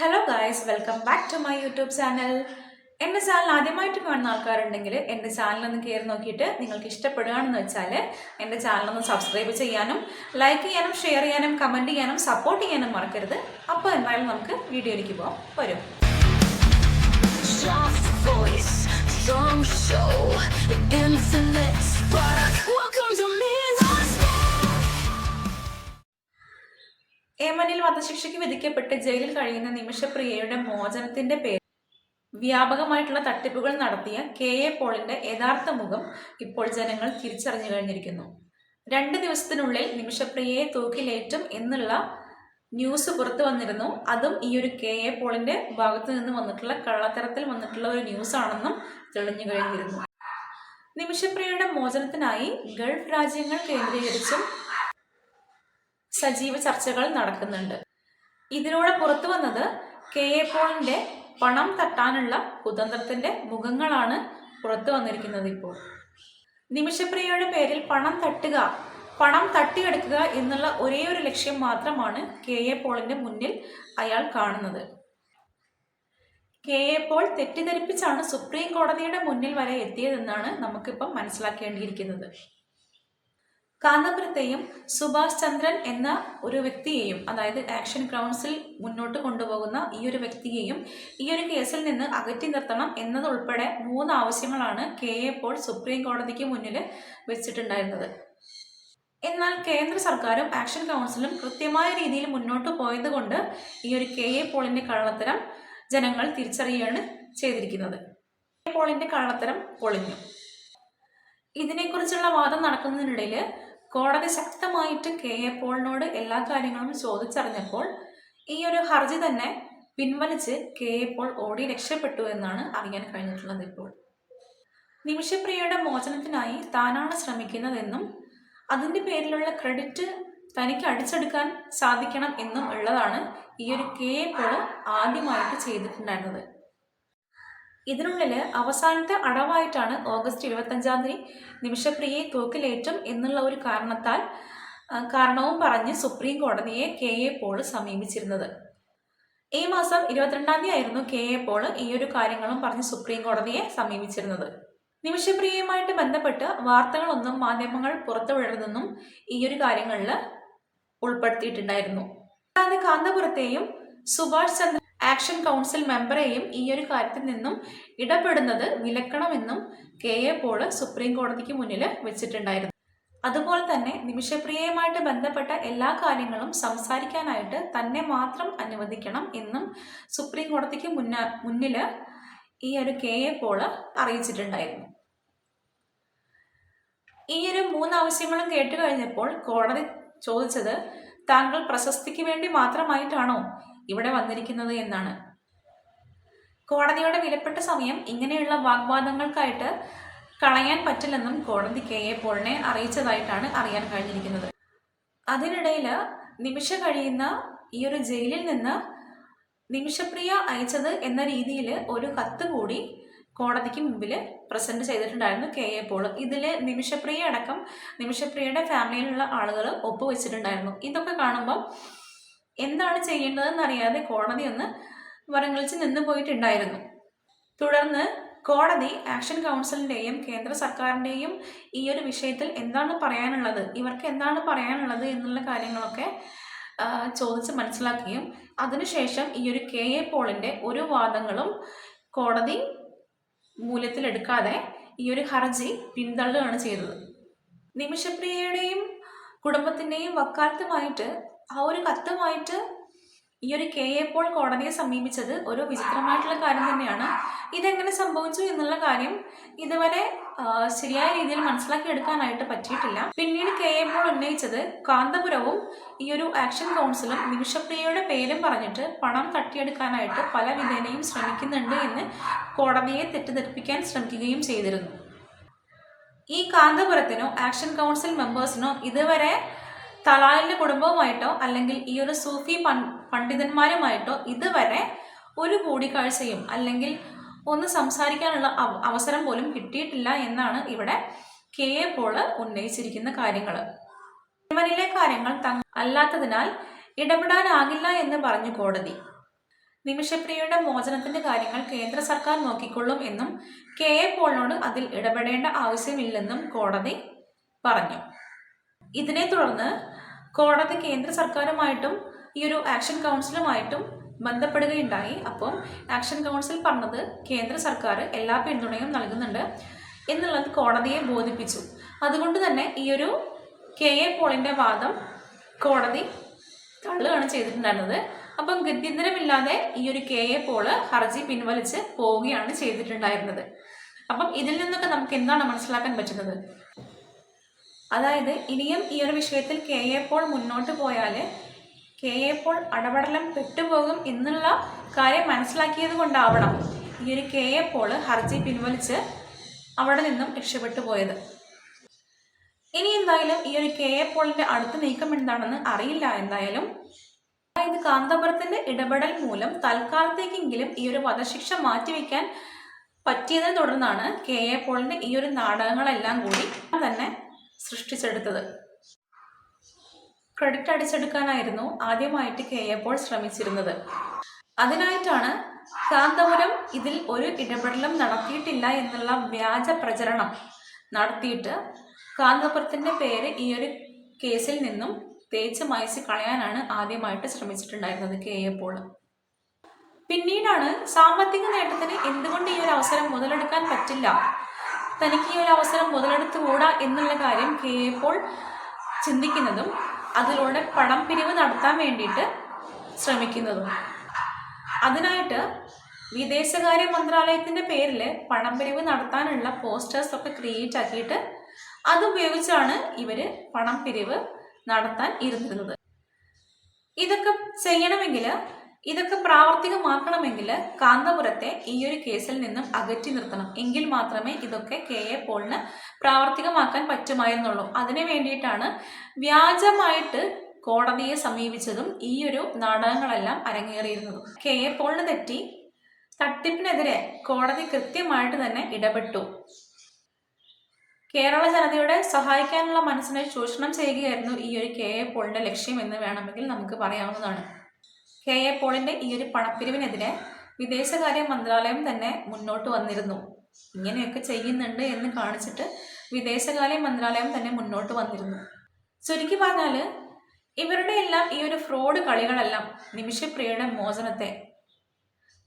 Hello guys welcome back to my YouTube channel എന്റെ channel ആദ്യമായിട്ട് കാണുന്ന ആൾക്കാരുണ്ടെങ്കിൽ എന്റെ ചാനലൊന്ന് കയറി നോക്കിയിട്ട് നിങ്ങൾക്ക് ഇഷ്ടപ്പെടുകയാണെന്ന് വെച്ചാൽ എന്റെ ചാനലൊന്ന് സബ്സ്ക്രൈബ് ചെയ്യാനും ലൈക്ക് ചെയ്യാനും ഷെയർ ചെയ്യാനും കമന്റ് ചെയ്യാനും സപ്പോർട്ട് ചെയ്യാനും മറക്കരുത്. അപ്പോൾ എന്തായാലും നമുക്ക് വീഡിയോയിലേക്ക് പോകാം വരും. Voice, show. Spark. ഏമനിൽ വധശിക്ഷയ്ക്ക് വിധിക്കപ്പെട്ട് ജയിലിൽ കഴിയുന്ന നിമിഷപ്രിയയുടെ മോചനത്തിന്റെ പേര് വ്യാപകമായിട്ടുള്ള തട്ടിപ്പുകൾ നടത്തിയ കെ എ പോളിന്റെ യഥാർത്ഥ മുഖം ഇപ്പോൾ ജനങ്ങൾ തിരിച്ചറിഞ്ഞു കഴിഞ്ഞിരിക്കുന്നു. രണ്ട് ദിവസത്തിനുള്ളിൽ നിമിഷപ്രിയയെ തൂക്കിലേറ്റും എന്നുള്ള ന്യൂസ് പുറത്തു വന്നിരുന്നു. അതും ഈ ഒരു കെ എ പോളിന്റെ ഭാഗത്തു നിന്ന് വന്നിട്ടുള്ള കള്ളത്തരത്തിൽ വന്നിട്ടുള്ള ഒരു ന്യൂസ് ആണെന്നും തെളിഞ്ഞു കഴിഞ്ഞിരുന്നു. നിമിഷപ്രിയയുടെ മോചനത്തിനായി ഗൾഫ് രാജ്യങ്ങൾ കേന്ദ്രീകരിച്ചും സജീവ ചർച്ചകൾ നടക്കുന്നുണ്ട്. ഇതിലൂടെ പുറത്തു വന്നത് കെ എ പോളിന്റെ പണം തട്ടാനുള്ള കുതന്ത്രത്തിന്റെ മുഖങ്ങളാണ് പുറത്തു വന്നിരിക്കുന്നത് ഇപ്പോൾ. നിമിഷപ്രിയയുടെ പേരിൽ പണം തട്ടുക പണം തട്ടിയെടുക്കുക എന്നുള്ള ഒരേ ഒരു ലക്ഷ്യം മാത്രമാണ് കെ എ പോളിന്റെ മുന്നിൽ അയാൾ കാണുന്നത്. കെ എ പോൾ തെറ്റിദ്ധരിപ്പിച്ചാണ് സുപ്രീം കോടതിയുടെ മുന്നിൽ വരെ എത്തിയതെന്നാണ് നമുക്കിപ്പം മനസ്സിലാക്കേണ്ടിയിരിക്കുന്നത്. കാന്തപുരത്തെയും സുഭാഷ് ചന്ദ്രൻ എന്ന ഒരു വ്യക്തിയെയും അതായത് ആക്ഷൻ ഗ്രൗണ്ട്സിൽ മുന്നോട്ട് കൊണ്ടുപോകുന്ന ഈ ഒരു വ്യക്തിയെയും ഈ ഒരു കേസിൽ നിന്ന് അകറ്റി നിർത്തണം എന്നതുൾപ്പെടെ മൂന്ന് ആവശ്യങ്ങളാണ് കെ എ പോൾ സുപ്രീം കോടതിക്ക് മുന്നിൽ വെച്ചിട്ടുണ്ടായിരുന്നത്. എന്നാൽ കേന്ദ്ര സർക്കാരും ആക്ഷൻ കൗൺസിലും കൃത്യമായ രീതിയിൽ മുന്നോട്ട് പോയതുകൊണ്ട് ഈ ഒരു കെ എ പോളിന്റെ കള്ളത്തരം ജനങ്ങൾ തിരിച്ചറിയുകയാണ് ചെയ്തിരിക്കുന്നത്. പോളിന്റെ കള്ളത്തരം പൊളിഞ്ഞു. ഇതിനെക്കുറിച്ചുള്ള വാദം നടക്കുന്നതിനിടയിൽ കോടതി ശക്തമായിട്ട് കെ. എ. പോളിനോട് എല്ലാ കാര്യങ്ങളും ചോദിച്ചറിഞ്ഞപ്പോൾ ഈ ഒരു ഹർജി തന്നെ പിൻവലിച്ച് കെ. എ. പോൾ ഓടി രക്ഷപ്പെട്ടു എന്നാണ് അറിയാൻ കഴിഞ്ഞിട്ടുള്ളത് ഇപ്പോൾ. നിമിഷപ്രിയയുടെ മോചനത്തിനായി താനാണ് ശ്രമിക്കുന്നതെന്നും അതിന്റെ പേരിലുള്ള ക്രെഡിറ്റ് തനിക്ക് അടിച്ചെടുക്കാൻ സാധിക്കണം എന്നും ഉള്ളതാണ് ഈ ഒരു കെ. എ. പോൾ ആദ്യമായിട്ട് ചെയ്തിട്ടുണ്ടായിരുന്നത്. ഇതിനുള്ളിൽ അവസാനത്തെ അടവായിട്ടാണ് ഓഗസ്റ്റ് ഇരുപത്തഞ്ചാം തീയതി നിമിഷപ്രിയയെ തൂക്കിലേറ്റും എന്നുള്ള ഒരു കാരണത്താൽ കാരണവും പറഞ്ഞ് സുപ്രീം കോടതിയെ കെ എ പോൾ സമീപിച്ചിരുന്നത്. ഈ മാസം ഇരുപത്തിരണ്ടാം തീയതി ആയിരുന്നു കെ എ പോൾ ഈ ഒരു കാര്യങ്ങളും പറഞ്ഞ് സുപ്രീം കോടതിയെ സമീപിച്ചിരുന്നത്. നിമിഷപ്രിയയുമായിട്ട് ബന്ധപ്പെട്ട് വാർത്തകളൊന്നും മാധ്യമങ്ങൾ പുറത്തുവിടരുതെന്നും ഈ ഒരു കാര്യങ്ങളിൽ ഉൾപ്പെടുത്തിയിട്ടുണ്ടായിരുന്നു. കാന്തപുരത്തെയും സുഭാഷ് ചന്ദ്ര ആക്ഷൻ കൗൺസിൽ മെമ്പറെയും ഈ ഒരു കാര്യത്തിൽ നിന്നും ഇടപെടുന്നത് വിലക്കണമെന്നും കെ എ പോൾ സുപ്രീം കോടതിക്ക് മുന്നിൽ വെച്ചിട്ടുണ്ടായിരുന്നു. അതുപോലെ തന്നെ നിമിഷപ്രിയയുമായിട്ട് ബന്ധപ്പെട്ട എല്ലാ കാര്യങ്ങളും സംസാരിക്കാനായിട്ട് തന്നെ മാത്രം അനുവദിക്കണം എന്നും സുപ്രീം കോടതിക്ക് മുന്ന മുന്നിൽ ഈ ഒരു കെ എ പോൾ അറിയിച്ചിട്ടുണ്ടായിരുന്നു. ഈ ഒരു മൂന്ന് ആവശ്യങ്ങളും കേട്ട് കഴിഞ്ഞപ്പോൾ കോടതി ചോദിച്ചത് താങ്കൾ പ്രശസ്തിക്ക് വേണ്ടി മാത്രമായിട്ടാണോ ഇവിടെ വന്നിരിക്കുന്നത് എന്നാണ്. കോടതിയുടെ വിലപ്പെട്ട സമയം ഇങ്ങനെയുള്ള വാഗ്വാദങ്ങൾക്കായിട്ട് കളയാൻ പറ്റില്ലെന്നും കോടതി കെ എ പോളിനെ അറിയിച്ചതായിട്ടാണ് അറിയാൻ കഴിഞ്ഞിരിക്കുന്നത്. അതിനിടയിൽ നിമിഷ കഴിയുന്ന ഈ ഒരു ജയിലിൽ നിന്ന് നിമിഷപ്രിയ അയച്ചത് എന്ന രീതിയിൽ ഒരു കത്ത് കൂടി കോടതിക്ക് മുമ്പിൽ പ്രസന്റ് ചെയ്തിട്ടുണ്ടായിരുന്നു കെ എ പോൾ ഇതിൽ നിമിഷപ്രിയ അടക്കം നിമിഷപ്രിയയുടെ ഫാമിലിയിലുള്ള ആളുകൾ ഒപ്പുവെച്ചിട്ടുണ്ടായിരുന്നു. ഇതൊക്കെ കാണുമ്പോൾ എന്താണ് ചെയ്യേണ്ടതെന്ന് അറിയാതെ കോടതി ഒന്ന് വരങ്ങളിച്ച് നിന്ന് പോയിട്ടുണ്ടായിരുന്നു. തുടർന്ന് കോടതി ആക്ഷൻ കൗൺസിലിന്റെയും കേന്ദ്ര സർക്കാരിന്റെയും ഈ ഒരു വിഷയത്തിൽ എന്താണ് പറയാനുള്ളത് ഇവർക്ക് എന്താണ് പറയാനുള്ളത് എന്നുള്ള കാര്യങ്ങളൊക്കെ ചോദിച്ച് മനസ്സിലാക്കുകയും അതിനുശേഷം ഈ ഒരു കെ എ പോളിന്റെ ഒരു വാദങ്ങളും കോടതി മൂല്യത്തിലെടുക്കാതെ ഈ ഒരു ഹർജി പിന്തള്ളുകയാണ് ചെയ്തത്. നിമിഷപ്രിയയുടെയും കുടുംബത്തിന്റെയും വക്കാലത്തുമായിട്ട് ആ ഒരു കത്തുമായിട്ട് ഈ ഒരു കെ എ പോൾ കോടതിയെ സമീപിച്ചത് ഒരു വിചിത്രമായിട്ടുള്ള കാര്യം തന്നെയാണ്. ഇതെങ്ങനെ സംഭവിച്ചു എന്നുള്ള കാര്യം ഇതുവരെ ശരിയായ രീതിയിൽ മനസ്സിലാക്കി എടുക്കാനായിട്ട് പറ്റിയിട്ടില്ല. പിന്നീട് കെ എ പോൾ ഉന്നയിച്ചത് കാന്തപുരവും ഈ ഒരു ആക്ഷൻ കൗൺസിലും നിമിഷപ്രിയയുടെ പേരും പറഞ്ഞിട്ട് പണം തട്ടിയെടുക്കാനായിട്ട് പല വിധേനയും ശ്രമിക്കുന്നുണ്ട് എന്ന് കോടതിയെ തെറ്റിദ്ധരിപ്പിക്കാൻ ശ്രമിക്കുകയും ചെയ്തിരുന്നു. ഈ കാന്തപുരത്തിനോ ആക്ഷൻ കൗൺസിൽ മെമ്പേഴ്സിനോ ഇതുവരെ തലാലിന്റെ കുടുംബവുമായിട്ടോ അല്ലെങ്കിൽ ഈ ഒരു സൂഫി പണ്ഡിതന്മാരുമായിട്ടോ ഇതുവരെ ഒരു കൂടിക്കാഴ്ചയും അല്ലെങ്കിൽ ഒന്ന് സംസാരിക്കാനുള്ള അവസരം പോലും കിട്ടിയിട്ടില്ല എന്നാണ് ഇവിടെ കെ എ പോൾ ഉന്നയിച്ചിരിക്കുന്ന കാര്യങ്ങൾ. യമനിലെ കാര്യങ്ങൾ തങ്ങ അല്ലാത്തതിനാൽ ഇടപെടാനാകില്ല എന്ന് പറഞ്ഞു കോടതി. നിമിഷപ്രിയയുടെ മോചനത്തിന്റെ കാര്യങ്ങൾ കേന്ദ്ര സർക്കാർ നോക്കിക്കൊള്ളും എന്നും കെ എ പോളിനോട് അതിൽ ഇടപെടേണ്ട ആവശ്യമില്ലെന്നും കോടതി പറഞ്ഞു. ഇതിനെ തുടർന്ന് കോടതി കേന്ദ്ര സർക്കാരുമായിട്ടും ഈ ഒരു ആക്ഷൻ കൗൺസിലുമായിട്ടും ബന്ധപ്പെടുകയുണ്ടായി. അപ്പം ആക്ഷൻ കൗൺസിൽ പറഞ്ഞത് കേന്ദ്ര സർക്കാർ എല്ലാ പിന്തുണയും നൽകുന്നുണ്ട് എന്നുള്ളത് കോടതിയെ ബോധിപ്പിച്ചു. അതുകൊണ്ട് തന്നെ ഈ ഒരു കെ എ പോളിന്റെ വാദം കോടതി തള്ളുകയാണ് ചെയ്തിട്ടുണ്ടായിരുന്നത്. അപ്പം ഗത്യന്തരമില്ലാതെ ഈ ഒരു കെ എ പോൾ ഹർജി പിൻവലിച്ച് പോവുകയാണ് ചെയ്തിട്ടുണ്ടായിരുന്നത്. അപ്പം ഇതിൽ നിന്നൊക്കെ നമുക്ക് എന്താണ് മനസ്സിലാക്കാൻ പറ്റുന്നത്? അതായത് ഇനിയും ഈ ഒരു വിഷയത്തിൽ കെ എ പോൾ മുന്നോട്ട് പോയാൽ കെ എ പോൾ അടപടലം പെട്ടുപോകും എന്നുള്ള കാര്യം മനസ്സിലാക്കിയത് കൊണ്ടാവണം ഈ ഒരു കെ എ പോൾ ഹർജി പിൻവലിച്ച് അവിടെ നിന്നും രക്ഷപ്പെട്ടു പോയത്. ഇനി എന്തായാലും ഈ ഒരു കെ എ പോളിന്റെ അടുത്ത നീക്കം എന്താണെന്ന് അറിയില്ല എന്തായാലും. അതായത് കാന്തപുരത്തിന്റെ ഇടപെടൽ മൂലം തൽക്കാലത്തേക്കെങ്കിലും ഈ ഒരു വധശിക്ഷ മാറ്റിവെക്കാൻ പറ്റിയതിനെ തുടർന്നാണ് കെ എ പോളിന്റെ ഈ ഒരു നാടകങ്ങളെല്ലാം കൂടി തന്നെ സൃഷ്ടിച്ചെടുത്തത്. ക്രെഡിറ്റ് അടിച്ചെടുക്കാനായിരുന്നു ആദ്യമായിട്ട് കെ എ പോൾ ശ്രമിച്ചിരുന്നത്. അതിനായിട്ടാണ് കാന്തപുരം ഇതിൽ ഒരു ഇടപെടലും നടത്തിയിട്ടില്ല എന്നുള്ള വ്യാജ പ്രചരണം നടത്തിയിട്ട് കാന്തപുരത്തിന്റെ പേര് ഈ ഒരു കേസിൽ നിന്നും തേച്ച് മായ്ച്ച് കളയാനാണ് ആദ്യമായിട്ട് ശ്രമിച്ചിട്ടുണ്ടായിരുന്നത് കെ എ പോൾ പിന്നീടാണ് സാമ്പത്തിക നേട്ടത്തിന് എന്തുകൊണ്ട് ഈ ഒരു അവസരം മുതലെടുക്കാൻ പറ്റില്ല? തനിക്ക് ഈ ഒരു അവസരം മുതലെടുത്തുകൂടാ എന്നുള്ള കാര്യം കെ പോൾ ചിന്തിക്കുന്നതും അതിലൂടെ പണം പിരിവ് നടത്താൻ വേണ്ടിയിട്ട് ശ്രമിക്കുന്നതും. അതിനായിട്ട് വിദേശകാര്യ മന്ത്രാലയത്തിന്റെ പേരിൽ പണം പിരിവ് നടത്താനുള്ള പോസ്റ്റേഴ്സ് ഒക്കെ ക്രിയേറ്റ് ആക്കിയിട്ട് അതുപയോഗിച്ചാണ് ഇവർ പണം പിരിവ് നടത്താൻ ഇരുന്നിരുന്നത്. ഇതൊക്കെ ചെയ്യണമെങ്കിൽ ഇതൊക്കെ പ്രാവർത്തികമാക്കണമെങ്കിൽ കാന്തപുരത്തെ ഈ ഒരു കേസിൽ നിന്നും അകറ്റി നിർത്തണം. എങ്കിൽ മാത്രമേ ഇതൊക്കെ കെ എ പോളിന് പ്രാവർത്തികമാക്കാൻ പറ്റുമായിരുന്നുള്ളൂ. അതിനു വേണ്ടിയിട്ടാണ് വ്യാജമായിട്ട് കോടതിയെ സമീപിച്ചതും ഈ ഒരു നാടകങ്ങളെല്ലാം അരങ്ങേറിയിരുന്നതും. കെ എ പോളിന് തെറ്റി തട്ടിപ്പിനെതിരെ കോടതി കൃത്യമായിട്ട് തന്നെ ഇടപെട്ടു. കേരള ജനതയുടെ സഹായിക്കാനുള്ള മനസ്സിനെ ചൂഷണം ചെയ്യുകയായിരുന്നു ഈ ഒരു കെ എ പോളിന്റെ ലക്ഷ്യം എന്ന് വേണമെങ്കിൽ നമുക്ക് പറയാവുന്നതാണ്. കെ എ പോളിന്റെ ഈ ഒരു പണപ്പിരിവിനെതിരെ വിദേശകാര്യ മന്ത്രാലയം തന്നെ മുന്നോട്ട് വന്നിരുന്നു. ഇങ്ങനെയൊക്കെ ചെയ്യുന്നുണ്ട് എന്ന് കാണിച്ചിട്ട് വിദേശകാര്യ മന്ത്രാലയം തന്നെ മുന്നോട്ട് വന്നിരുന്നു. ചുരുക്കി പറഞ്ഞാൽ ഇവരുടെ എല്ലാം ഈ ഒരു ഫ്രോഡ് കളികളെല്ലാം നിമിഷപ്രിയയുടെ മോചനത്തെ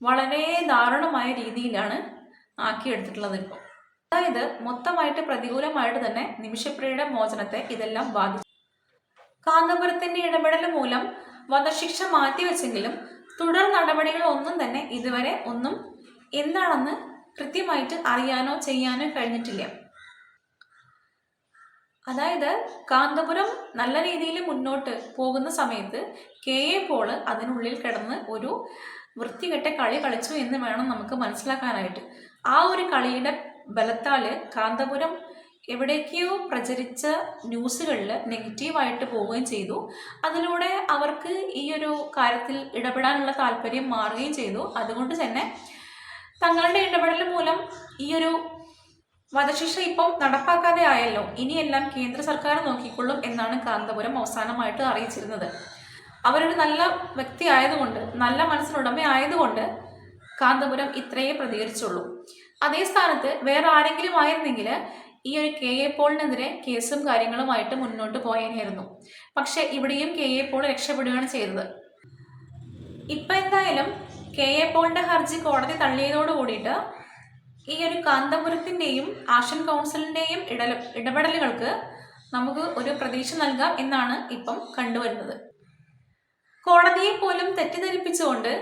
വളരെ ദാരുണമായ രീതിയിലാണ് ആക്കിയെടുത്തിട്ടുള്ളത് ഇപ്പോൾ അതായത് മൊത്തമായിട്ട് പ്രതികൂലമായിട്ട് തന്നെ നിമിഷപ്രിയയുടെ മോചനത്തെ ഇതെല്ലാം ബാധിച്ചു. കാന്തപുരത്തിന്റെ ഇടപെടൽ മൂലം വധശിക്ഷ മാറ്റിവെച്ചെങ്കിലും തുടർ നടപടികൾ ഒന്നും തന്നെ ഇതുവരെ ഒന്നും എന്താണെന്ന് കൃത്യമായിട്ട് അറിയാനോ ചെയ്യാനോ കഴിഞ്ഞിട്ടില്ല. അതായത് കാന്തപുരം നല്ല രീതിയിൽ മുന്നോട്ട് പോകുന്ന സമയത്ത് കെ എ പോൾ അതിനുള്ളിൽ കിടന്ന് ഒരു വൃത്തികെട്ട കളി കളിച്ചു എന്ന് വേണം നമുക്ക് മനസ്സിലാക്കാനായിട്ട്. ആ ഒരു കളിയുടെ ബലത്താൽ കാന്തപുരം എവിടേക്കോ പ്രചരിച്ച ന്യൂസുകളിൽ നെഗറ്റീവായിട്ട് പോവുകയും ചെയ്തു. അതിലൂടെ അവർക്ക് ഈ ഒരു കാര്യത്തിൽ ഇടപെടാനുള്ള താല്പര്യം മാറുകയും ചെയ്തു. അതുകൊണ്ട് തന്നെ തങ്ങളുടെ ഇടപെടൽ മൂലം ഈ ഒരു വധശിക്ഷ ഇപ്പം നടപ്പാക്കാതെ ആയല്ലോ. ഇനിയെല്ലാം കേന്ദ്ര സർക്കാർ നോക്കിക്കൊള്ളും എന്നാണ് കാന്തപുരം അവസാനമായിട്ട് അറിയിച്ചിരുന്നത്. അവരൊരു നല്ല വ്യക്തി ആയതുകൊണ്ട് നല്ല മനസ്സിനുടമ ആയതുകൊണ്ട് കാന്തപുരം ഇത്രയേ പ്രതികരിച്ചുള്ളൂ. അതേ സ്ഥാനത്ത് വേറെ ആരെങ്കിലും ആയിരുന്നെങ്കിൽ ഈ ഒരു കെ എ പോളിനെതിരെ കേസും കാര്യങ്ങളുമായിട്ട് മുന്നോട്ട് പോയേനായിരുന്നു പക്ഷെ ഇവിടെയും കെ എ പോൾ രക്ഷപ്പെടുകയാണ് ചെയ്തത്. ഇപ്പം എന്തായാലും കെ എ പോളിന്റെ ഹർജി കോടതി തള്ളിയതോട് കൂടിയിട്ട് ഈ ഒരു കാന്തപുരത്തിന്റെയും ആഷൻ കൗൺസിലിന്റെയും ഇടല ഇടപെടലുകൾക്ക് നമുക്ക് ഒരു പ്രതീക്ഷ നൽകാം എന്നാണ് ഇപ്പം കണ്ടുവരുന്നത്. കോടതിയെ പോലും തെറ്റിദ്ധരിപ്പിച്ചുകൊണ്ട്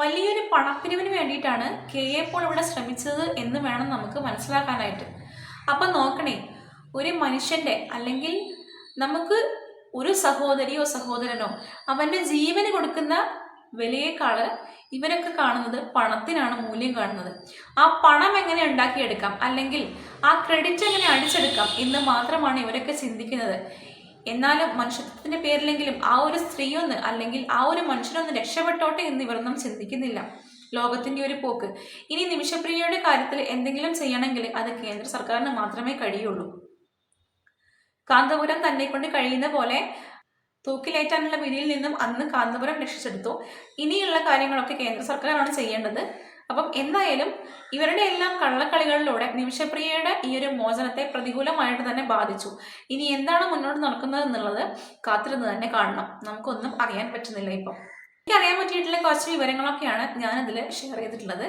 വലിയൊരു പണപ്പിരിവിന് വേണ്ടിയിട്ടാണ് കെ എ പോൾ ഇവിടെ ശ്രമിച്ചത് എന്ന് വേണം നമുക്ക് മനസ്സിലാക്കാനായിട്ട്. അപ്പം നോക്കണേ ഒരു മനുഷ്യന്റെ അല്ലെങ്കിൽ നമുക്ക് ഒരു സഹോദരിയോ സഹോദരനോ അവന്റെ ജീവന് കൊടുക്കുന്ന വിലയേക്കാൾ ഇവരൊക്കെ കാണുന്നത് പണത്തിനാണ് മൂല്യം കാണുന്നത്. ആ പണം എങ്ങനെ ഉണ്ടാക്കിയെടുക്കാം? അല്ലെങ്കിൽ ആ ക്രെഡിറ്റ് എങ്ങനെ അടിച്ചെടുക്കാം എന്ന് മാത്രമാണ് ഇവരൊക്കെ ചിന്തിക്കുന്നത്. എന്നാലും മനുഷ്യത്വത്തിന്റെ പേരിലെങ്കിലും ആ ഒരു സ്ത്രീയൊന്ന് അല്ലെങ്കിൽ ആ ഒരു മനുഷ്യനൊന്ന് രക്ഷപ്പെട്ടോട്ടെ എന്ന് ഇവരൊന്നും ചിന്തിക്കുന്നില്ല. ലോകത്തിന്റെ ഒരു പോക്ക്. ഇനി നിമിഷപ്രിയയുടെ കാര്യത്തിൽ എന്തെങ്കിലും ചെയ്യണമെങ്കിൽ അത് കേന്ദ്ര സർക്കാരിന് മാത്രമേ കഴിയുള്ളൂ. കാന്തപുരം തന്നെ കൊണ്ട് കഴിയുന്ന പോലെ തൂക്കിലേറ്റാനുള്ള വിധിയിൽ നിന്നും അന്ന് കാന്തപുരം രക്ഷിച്ചെടുത്തു. ഇനിയുള്ള കാര്യങ്ങളൊക്കെ കേന്ദ്ര സർക്കാരാണ് ചെയ്യേണ്ടത്. അപ്പം എന്തായാലും ഇവരുടെ എല്ലാം കള്ളക്കളികളിലൂടെ നിമിഷപ്രിയയുടെ ഈ ഒരു മോചനത്തെ പ്രതികൂലമായിട്ട് തന്നെ ബാധിച്ചു. ഇനി എന്താണ് മുന്നോട്ട് നടക്കുന്നത് എന്നുള്ളത് കാത്തിരുന്ന് തന്നെ കാണണം. നമുക്കൊന്നും അറിയാൻ പറ്റുന്നില്ല ഇപ്പം. എനിക്ക് അറിയാൻ പറ്റിയിട്ടുള്ള കുറച്ച് വിവരങ്ങളൊക്കെയാണ് ഞാൻ ഞാനതിൽ ഷെയർ ചെയ്തിട്ടുള്ളത്.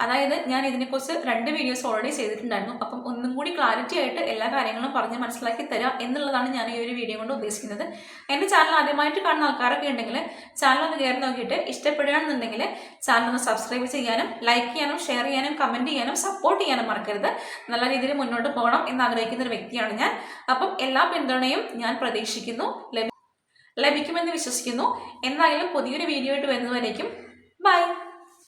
അതായത് ഞാൻ ഇതിനെക്കുറിച്ച് രണ്ട് വീഡിയോസ് ഓൾറെഡി ചെയ്തിട്ടുണ്ടായിരുന്നു. അപ്പം ഒന്നും കൂടി ക്ലാരിറ്റി ആയിട്ട് എല്ലാ കാര്യങ്ങളും പറഞ്ഞ് മനസ്സിലാക്കി തരാം എന്നുള്ളതാണ് ഞാൻ ഈ ഒരു വീഡിയോ കൊണ്ട് ഉദ്ദേശിക്കുന്നത്. എന്റെ ചാനൽ ആദ്യമായിട്ട് കാണുന്ന ആൾക്കാരൊക്കെ ഉണ്ടെങ്കിൽ ചാനൽ ഒന്ന് കയറി നോക്കിയിട്ട് ഇഷ്ടപ്പെടുകയാണെന്നുണ്ടെങ്കിൽ ചാനൽ ഒന്ന് സബ്സ്ക്രൈബ് ചെയ്യാനും ലൈക്ക് ചെയ്യാനും ഷെയർ ചെയ്യാനും കമന്റ് ചെയ്യാനും സപ്പോർട്ട് ചെയ്യാനും മറക്കരുത്. നല്ല രീതിയിൽ മുന്നോട്ട് പോകണം എന്ന് ആഗ്രഹിക്കുന്ന ഒരു വ്യക്തിയാണ് ഞാൻ. അപ്പം എല്ലാ പിന്തുണയും ഞാൻ പ്രതീക്ഷിക്കുന്നു. ലഭി- ലഭിക്കുമെന്ന് വിശ്വസിക്കുന്നു. എന്തായാലും പുതിയൊരു വീഡിയോ ആയിട്ട് വരുന്നവരേക്കും ബൈ